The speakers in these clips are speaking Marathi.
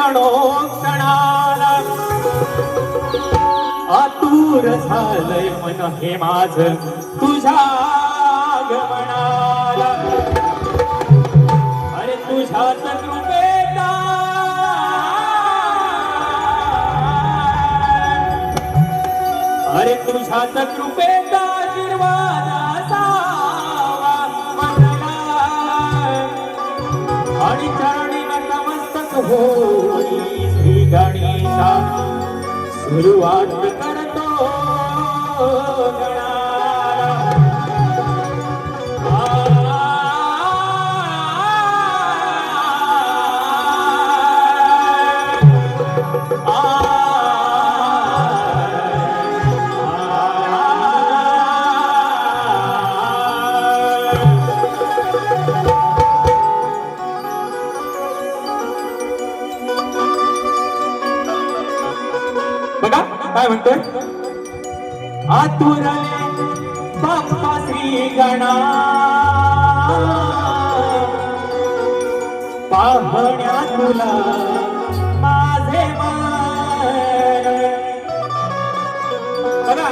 क्षणोक्षणाला. आतुर झालंय मन हे माझ तुझ्या गमनाला अरे तुझ्याच कृपेचा अरे तुझ्याच कृपेचा आशीर्वाद. હોય શ્રી ગણેશા શરૂઆત કરતો ગણા बघा काय म्हणतोय? आतुरले बाप्पा श्री गणा. पाहण्या तुला माझे बघा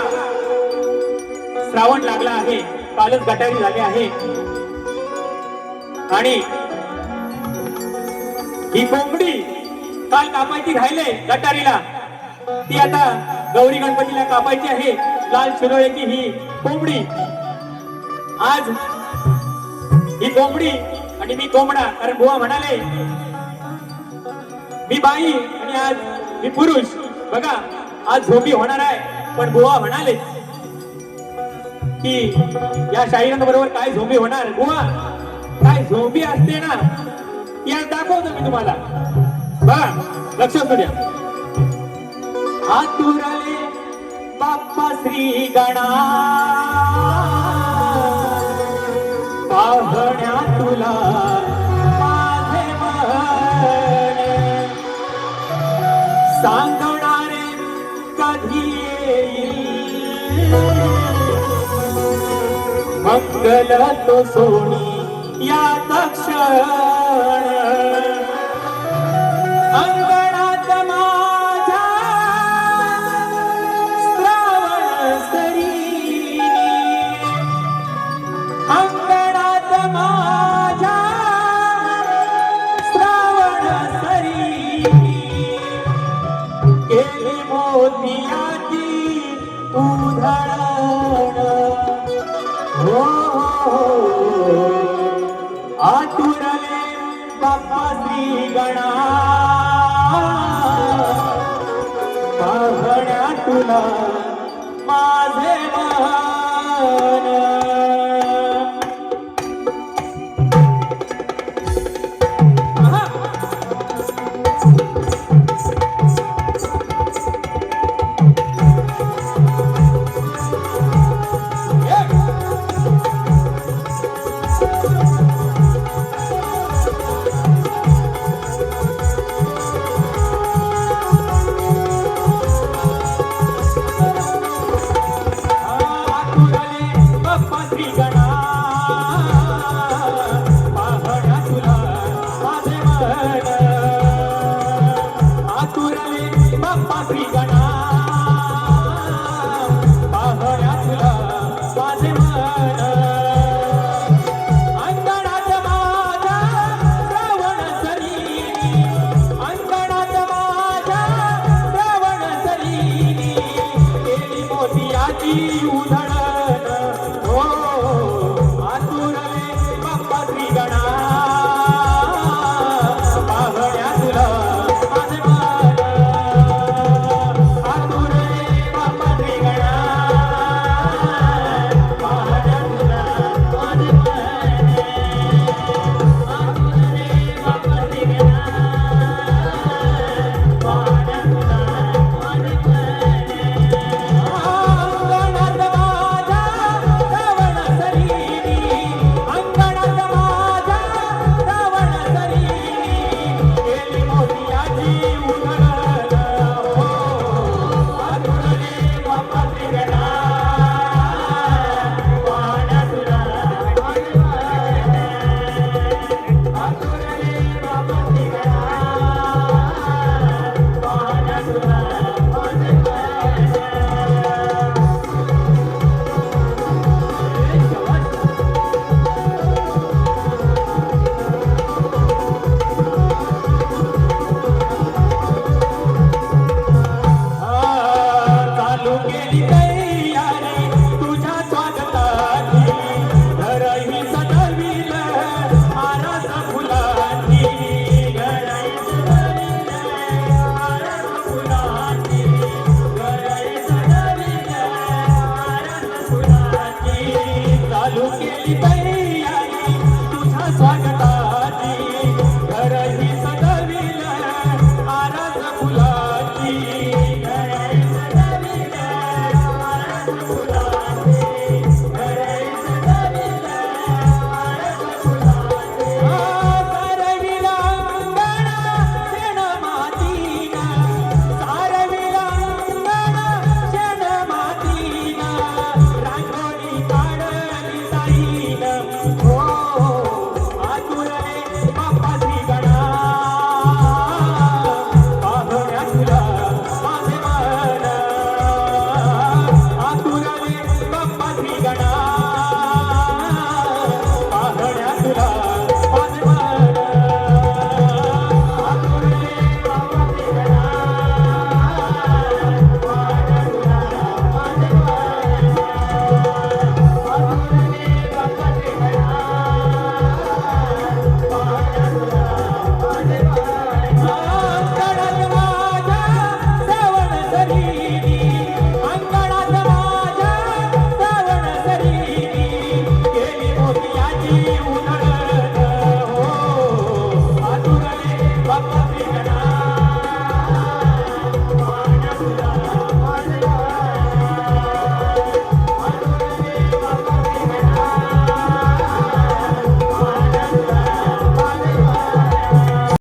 श्रावण लागला आहे कालच गटारी झाली आहे. आणि ही कोंबडी काल कापायची राहिले गटारीला. ती आता गौरी गणपतीला कापायची आहे. लाल शिरोळ्याची ही कोंबडी. आज ही कोंबडी आणि मी कोंबडा कारण बुवा म्हणाले मी बाई आणि आज मी पुरुष. बघा आज झोपी होणार आहे पण बुवा म्हणाले की या शाहिरांबरोबर बरोबर काय झोंबी होणार? बुवा काय झोंबी असते ना ती आज दाखवतो मी तुम्हाला. बघा लक्ष असू द्या आतुरले बाप्पा श्री गणा. पाहण्या तुला माझे मन सांगणारे कधी येईल? मंगल तो सोनी या क्षण माझे महा